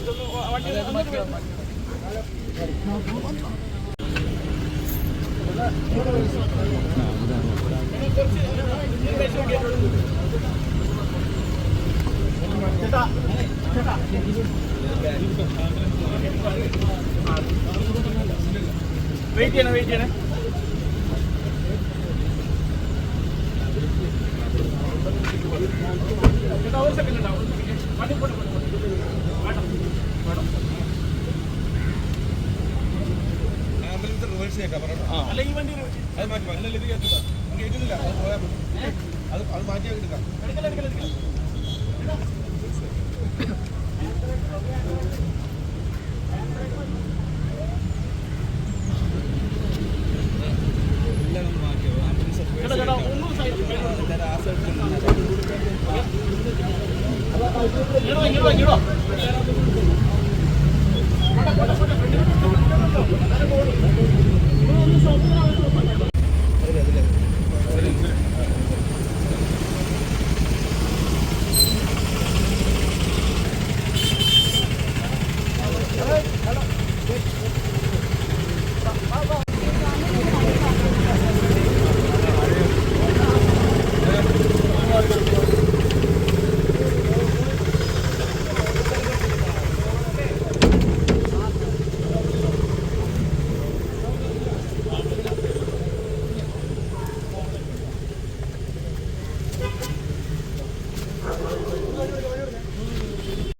ഇതൊന്ന് വണ്ടി വെയിറ്റ് ചെയ്യണേ വെയിറ്റ് ചെയ്യണേ മേടിച്ചേക്കാം അല്ല ഈ വണ്ടി അത് മാറ്റി അല്ല ഇത് കേട്ടില്ല കേട്ടിട്ടില്ല അത് പോയാൽ മതി. അത് അത് മാറ്റിയാൽ എടുക്കാം. എടുക്കല എടുക്കല എടുക്കല ഇങ്ങോട്ടോ ഇങ്ങോട്ടോ ഇങ്ങോട്ടോ Hello.